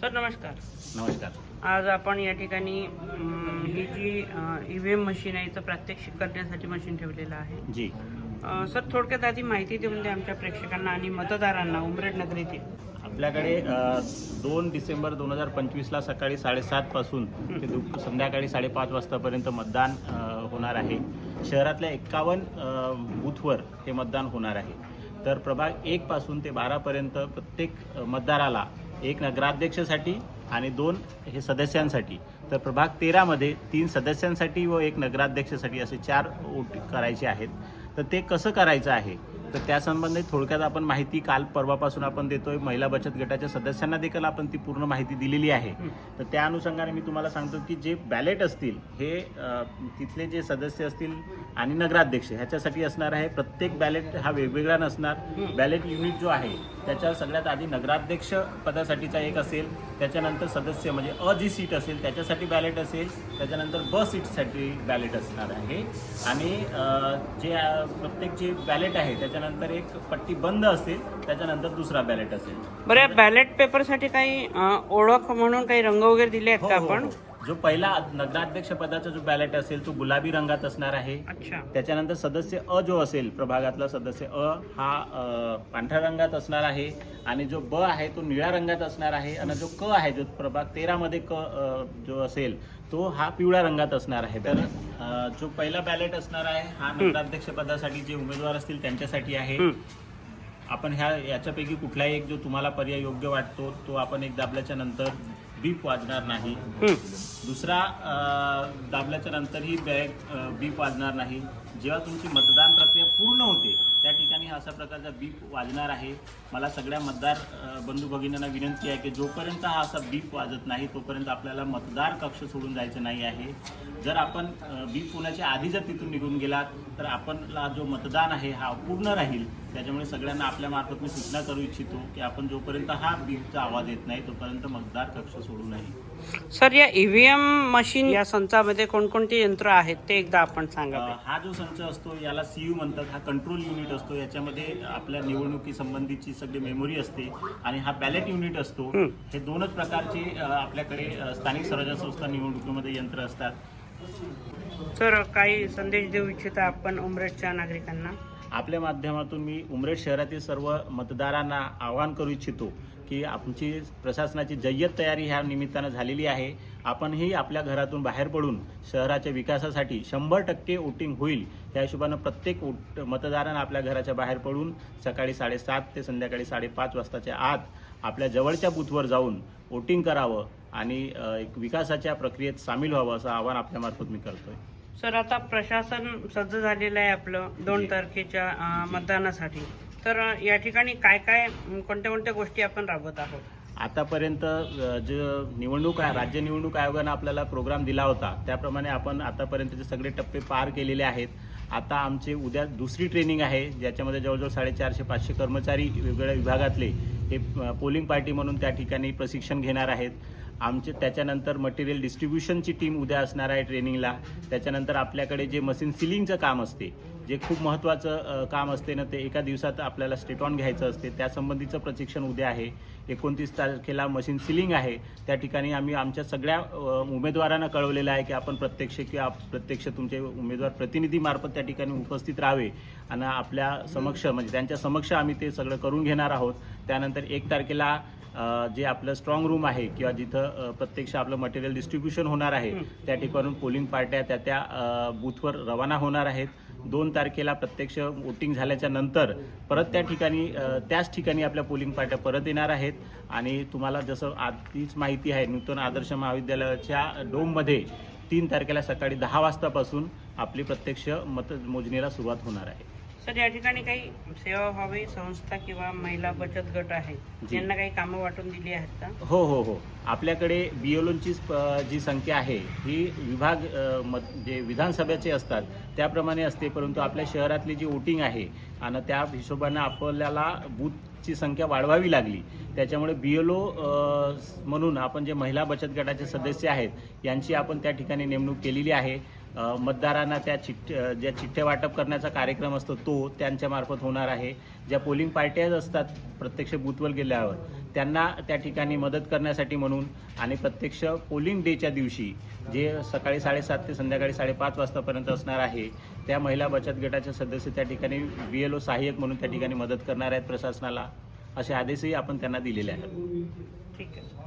Sir नमस्कार. नमस्कार. आज आपण या ठिकाणी ही जी ई व्ही एम मशीन आहे इथं प्रात्यक्षिक करण्यासाठी मशीन ठेवलेलं आहे. जी. अं, सर थोडक्यात आधी माहिती देऊन द्या आमच्या प्रेक्षकांना आणि मतदारांना उमरेड नगर येथील आपल्याकडे दोन डिसेंबर दोन हजार पंचवीसला सकाळी साडेसातपासून ते दुप संध्याकाळी साडेपाच वाजतापर्यंत मतदान अ, होणार आहे. शहरातल्या एक्कावन्न बूथवर हे मतदान होणार आहे. तर प्रभाग एकपासून ते बारापर्यंत प्रत्येक अ, मतदाराला एक नगराध्यक्षासाठी आणि दोन हे सदस्यांसाठी. तर प्रभाग तेरामध्ये तीन सदस्यांसाठी व एक नगराध्यक्षासाठी असे चार वोट करायचे आहेत. तर ते कसं करायचं आहे? तर त्यासंबंधी थोडक्यात आपण माहिती काल परवापासून आपण देतोय. महिला बचत गटाच्या सदस्यांना देखील आपण ती पूर्ण माहिती दिलेली आहे. तर त्या अनुषंगाने मी तुम्हाला सांगतो की जे बॅलेट असतील हे तिथले जे सदस्य असतील आणि नगराध्यक्ष ह्याच्यासाठी असणार आहे. प्रत्येक बॅलेट हा वेगवेगळा नसणार. बॅलेट युनिट जो आहे त्याच्या सगळ्यात आधी नगराध्यक्ष पदासाठीचा एक असेल त्याच्यानंतर सदस्य म्हणजे अ जी सीट असेल त्याच्यासाठी बॅलेट असेल त्याच्यानंतर ब सीटसाठी बॅलेट असणार आहे. आणि जे प्रत्येक जे बॅलेट आहे त्याच्यानंतर एक पट्टी बंद असेल त्याच्यानंतर दुसरा बॅलेट असेल. बरं या बॅलेट पेपरसाठी काही ओळख म्हणून काही रंग वगैरे दिले आहेत हो, का हो, आपण? हो. जो पहिला नगराध्यक्ष पदाचा जो बॅलेट असेल तो गुलाबी रंगात असणार आहे. अच्छा. त्याच्यानंतर सदस्य अ जो असेल प्रभागातला सदस्य अ हा पांढऱ्या रंगात असणार आहे. आणि जो ब आहे तो निळ्या रंगात असणार आहे. आणि जो क आहे जो प्रभाग तेरामध्ये क जो असेल तो हा पिवळ्या रंगात असणार आहे. तर जो पहिला बॅलेट असणार आहे हा नगराध्यक्ष पदासाठी जे उमेदवार असतील त्यांच्यासाठी आहे. आपण ह्या याच्यापैकी कुठलाही एक जो तुम्हाला पर्याय योग्य वाटतो तो आपण एक दाबल्याच्या नंतर बीप वाजणार नाही. दुसरा दाबल्याच्या नंतरही बॅग बीप वाजणार नाही जेव्हा तुमची मतदान प्रक्रिया पूर्ण होते त्या ठिकाणी अशा प्रकारचा बीप वाजणार आहे. मला सगळ्या मतदार बंधू भगिनींना विनंती आहे की जोपर्यंत हा असा बीप वाजत नाही तोपर्यंत आपल्याला मतदार कक्ष सोडून जायचं नाही आहे. जर आपण बीप होण्याच्या आधी जर तिथून निघून गेलात तर आपणला जो मतदान आहे हा अपूर्ण राहील. त्याच्यामुळे सगळ्यांना आपल्यामार्फत मी सूचना करू इच्छितो की आपण जोपर्यंत हा बीपचा आवाज येत नाही तोपर्यंत मतदार कक्ष सोडू नये. सर या ई व्ही एम मशीन या संचामध्ये कोणकोणती यंत्र आहेत ते एकदा आपण सांगा हा जो संच असतो याला सी यू म्हणतात. हा कंट्रोल युनिट असतो. याच्यामध्ये आपल्या निवडणुकी संबंधीची सगळी मेमोरी असते आणि हा बॅलेट युनिट असतो. हं. हे दोनच प्रकारचे अ, आपल्याकडे अ, स्थानिक स्वराज्य संस्था निवडणुकीमध्ये यंत्र असतात. सर काही संदेश देऊ इच्छिता आपण उमरेडच्या नागरिकांना? आपल्या माध्यमातून मी उमरेड शहरातील सर्व मतदारांना आवाहन करू इच्छितो की आमची प्रशासनाची जय्यत तयारी ह्या निमित्तानं झालेली आहे. आपणही आपल्या घरातून बाहेर पडून शहराच्या विकासासाठी शंभर टक्के वोटिंग होईल. या हिशोबानं प्रत्येक मतदारानं आपल्या घराच्या बाहेर पडून सकाळी साडेसात ते संध्याकाळी साडेपाच वाजताच्या आत आपल्या जवळच्या बूथवर जाऊन वोटिंग करावं आणि एक विकासाच्या प्रक्रियेत सामील व्हावं असं आवाहन आपल्यामार्फत मी करतोय. सर आता प्रशासन सज्ज झालेलं आहे आपलं दोन. तारखेच्या मतदानासाठी. तर या ठिकाणी काय काय कोणत्या कोणत्या गोष्टी आपण राबवत आहोत? आतापर्यंत जो निवडणूक आहे राज्य निवडणूक आयोगानं आपल्याला प्रोग्राम दिला होता त्याप्रमाणे आपण आतापर्यंतचे सगळे टप्पे पार केलेले आहेत आता आमचे उद्या दुसरी ट्रेनिंग आहे ज्याच्यामध्ये जवळजवळ साडेचारशे पाचशे कर्मचारी वेगवेगळ्या विभागातले हे पोलिंग पार्टी म्हणून त्या ठिकाणी प्रशिक्षण घेणार आहेत. आमचे त्याच्यानंतर मटेरियल डिस्ट्रीब्युशनची टीम उद्या असणार आहे ट्रेनिंगला त्याच्यानंतर आपल्याकडे जे मशीन सिलिंगचं काम असते जे खूप महत्त्वाचं काम असते ना ते एका दिवसात आपल्याला स्टेट ऑन घ्यायचं असते. त्यासंबंधीचं प्रशिक्षण उद्या आहे. एकोणतीस तारखेला मशीन सिलिंग आहे. त्या ठिकाणी आम्ही आमच्या सगळ्या उमेदवारांना कळवलेलं आहे की आपण प्रत्यक्ष किंवा प्रत्यक्ष तुमचे उमेदवार प्रतिनिधीमार्फत त्या ठिकाणी उपस्थित राहावे आणि आपल्या समक्ष म्हणजे त्यांच्या समक्ष आम्ही ते सगळं करून घेणार आहोत. त्यानंतर एक तारखेला जे आपलं स्ट्रॉंग रूम आहे किंवा जिथं प्रत्यक्ष आपलं मटेरियल डिस्ट्रीब्युशन होणार आहे त्या ठिकाणून पोलिंग पार्ट्या त्या त्या बूथवर रवाना होणार आहेत. दोन तारखेला प्रत्यक्ष वोटिंग झाल्याच्यानंतर परत त्या ठिकाणी त्याच ठिकाणी आपल्या पोलिंग पार्ट्या परत येणार आहेत. आणि तुम्हाला जसं आधीच माहिती आहे नूतन आदर्श महाविद्यालयाच्या डोममध्ये तीन तारखेला सकाळी दहा वाजतापासून आपली प्रत्यक्ष मतमोजणीला सुरुवात होणार आहे. सर या ठिकाणी काही सेवाभावी संस्था किंवा महिला बचत गट आहे जी. यांना काही कामं वाटून दिली आहेत का? हो हो हो. आपल्याकडे बीएलओंची जी संख्या आहे ही विभाग अ, मत जे विधानसभेचे असतात त्याप्रमाणे असते. परंतु आपल्या शहरातली जी वोटिंग आहे आणि त्या हिशोबानं आपल्याला बूथची संख्या वाढवावी लागली. त्याच्यामुळे बी एल ओ म्हणून आपण जे महिला बचत गटाचे सदस्य आहेत यांची आपण त्या ठिकाणी नेमणूक केलेली आहे. मतदारांना त्या चिठ्ठ ज्या चिठ्ठ्या वाटप करण्याचा कार्यक्रम असतो तो त्यांच्या मार्फत होणार आहे. ज्या पोलिंग पार्ट्याज असतात प्रत्यक्ष बूथवर गेल्यावर त्यांना त्या ठिकाणी मदत करण्यासाठी म्हणून आणि प्रत्यक्ष पोलिंग डेच्या दिवशी जे सकाळी साडेसात ते संध्याकाळी साडेपाच वाजतापर्यंत असणार आहे त्या महिला बचत गटाचे सदस्य त्या ठिकाणी बी एल ओ सहाय्यक म्हणून त्या ठिकाणी मदत करणार आहेत प्रशासनाला असे आदेशही आपण त्यांना दिलेले आहेत. ठीक आहे.